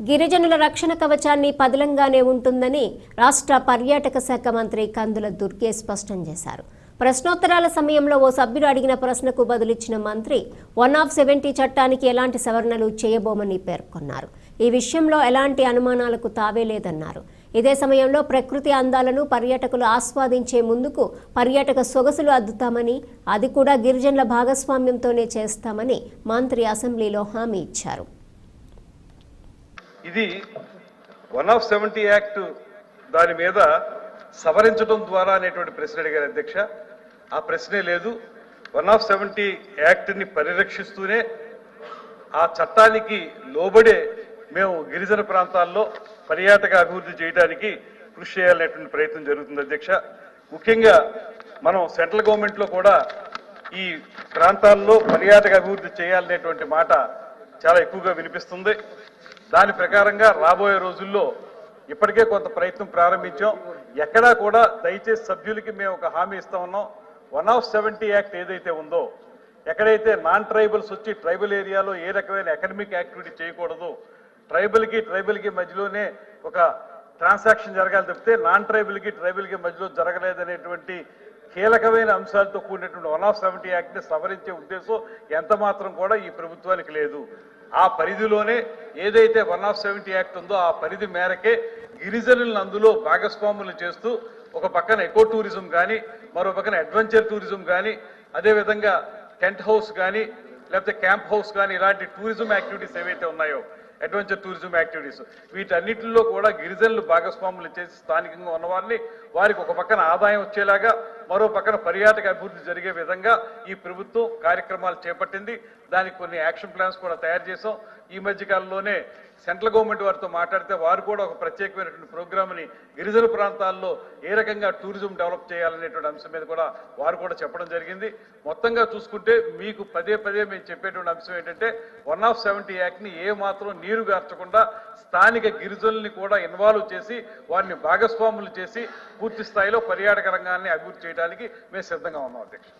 గిరిజనుల రక్షణ కవచాన్ని పదిలంగానే ఉంటుందని రాష్ట్ర పర్యాటక శాఖ మంత్రి కందుల దుర్గే స్పష్టం చేశారు. ప్రశ్నోత్తరాల సమయంలో ఓ సభ్యుడు అడిగిన ప్రశ్నకు బదులిచ్చిన మంత్రి వన్ ఆఫ్ సెవెంటీ చట్టానికి ఎలాంటి సవరణలు చేయబోమని పేర్కొన్నారు. ఈ విషయంలో ఎలాంటి అనుమానాలకు తావే లేదన్నారు. ఇదే సమయంలో ప్రకృతి అందాలను పర్యాటకులు ఆస్వాదించే ముందుకు పర్యాటక సొగసులు అద్దుతామని అది కూడా గిరిజనుల భాగస్వామ్యంతోనే చేస్తామని మంత్రి అసెంబ్లీలో హామీ ఇచ్చారు. ఇది వన్ ఆఫ్ సెవెంటీ యాక్ట్ దాని మీద సవరించడం ద్వారా అనేటువంటి ప్రశ్న అడిగారు అధ్యక్ష. ఆ ప్రశ్నే లేదు. వన్ ఆఫ్ సెవెంటీ యాక్ట్ని పరిరక్షిస్తూనే ఆ చట్టానికి లోబడే మేము గిరిజన ప్రాంతాల్లో పర్యాటక అభివృద్ధి చేయడానికి కృషి చేయాలనేటువంటి ప్రయత్నం జరుగుతుంది అధ్యక్ష. ముఖ్యంగా మనం సెంట్రల్ గవర్నమెంట్లో కూడా ఈ ప్రాంతాల్లో పర్యాటక అభివృద్ధి చేయాలనేటువంటి మాట చాలా ఎక్కువగా వినిపిస్తుంది. దాని ప్రకారంగా రాబోయే రోజుల్లో ఇప్పటికే కొంత ప్రయత్నం ప్రారంభించాం. ఎక్కడా కూడా దయచేసి సభ్యులకి మేము ఒక హామీ ఇస్తా ఉన్నాం. వన్ ఆఫ్ సెవెంటీ యాక్ట్ ఏదైతే ఉందో ఎక్కడైతే నాన్ ట్రైబల్స్ వచ్చి ట్రైబల్ ఏరియాలో ఏ రకమైన ఎకనమిక్ యాక్టివిటీ చేయకూడదు ట్రైబల్కి ట్రైబల్కి మధ్యలోనే ఒక ట్రాన్సాక్షన్ జరగాలి తప్పితే నాన్ ట్రైబల్కి ట్రైబల్కి మధ్యలో జరగలేదనేటువంటి కీలకమైన అంశాలతో కూడినటువంటి వన్ ఆఫ్ సెవెంటీ యాక్ట్ని సవరించే ఉద్దేశం ఎంత మాత్రం కూడా ఈ ప్రభుత్వానికి లేదు. ఆ పరిధిలోనే ఏదైతే వన్ ఆఫ్ సెవెంటీ యాక్ట్ ఉందో ఆ పరిధి మేరకే గిరిజనులను అందులో భాగస్వాములు చేస్తూ ఒక పక్కన ఎకో టూరిజం కానీ మరో పక్కన అడ్వెంచర్ టూరిజం కానీ అదేవిధంగా టెంట్ హౌస్ కానీ లేకపోతే క్యాంప్ హౌస్ కానీ ఇలాంటి టూరిజం యాక్టివిటీస్ ఏవైతే ఉన్నాయో అడ్వెంచర్ టూరిజం యాక్టివిటీస్. వీటన్నిటిలో కూడా గిరిజనులు భాగస్వాములు చేసి స్థానికంగా ఉన్నవారిని వారికి ఒక పక్కన ఆదాయం వచ్చేలాగా మరో పక్కన పర్యాటక అభివృద్ధి జరిగే విధంగా ఈ ప్రభుత్వం కార్యక్రమాలు చేపట్టింది. దానికి కొన్ని యాక్షన్ ప్లాన్స్ కూడా తయారు చేసాం ఈ మధ్య కాలంలోనే సెంట్రల్ గవర్నమెంట్ వారితో మాట్లాడితే వారు కూడా ఒక ప్రత్యేకమైనటువంటి ప్రోగ్రామ్ని గిరిజన ప్రాంతాల్లో ఏ రకంగా టూరిజం డెవలప్ చేయాలనేటువంటి అంశం మీద కూడా వారు కూడా చెప్పడం జరిగింది. మొత్తంగా చూసుకుంటే మీకు పదే పదే మేము చెప్పేటువంటి అంశం ఏంటంటే వన్ ఆఫ్ సెవెంటీ యాక్ట్ని ఏ మాత్రం నీరు గార్చకుండా స్థానిక గిరిజనుల్ని కూడా ఇన్వాల్వ్ చేసి వారిని భాగస్వాములు చేసి పూర్తి స్థాయిలో పర్యాటక రంగాన్ని అభివృద్ధి చేయడానికి మేము సిద్ధంగా ఉన్నాం అధ్యక్ష